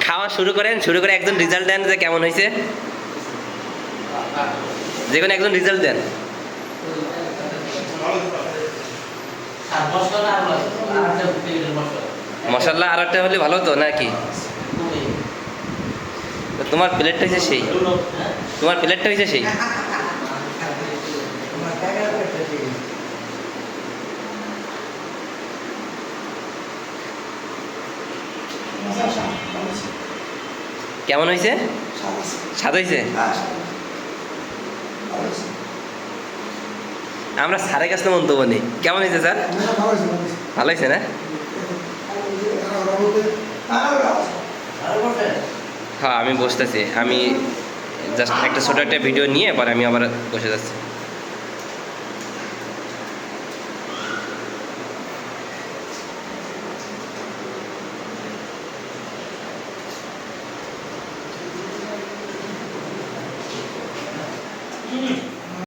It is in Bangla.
খাওয়া শুরু করেন, শুরু করে একজন রেজাল্ট দেন যে কেমন হয়েছে। যে কোনো একজন রেজাল্ট দেন। মশলা আর একটা হলে ভালো হতো নাকি? তোমার প্লেটটা হয়েছে সেই। তোমার প্লেটটা হয়েছে সেই। কেমন হয়েছে স্বাদ হয়েছে আমরা স্যারের কাছে মন্তব্য নেই। কেমন হয়েছে স্যার? ভালো হয়েছে না? হ্যাঁ আমি বসতেছি আমি জাস্ট একটা ছোটো একটা ভিডিও নিয়ে পরে আমি আবার বসে যাচ্ছি। Mm.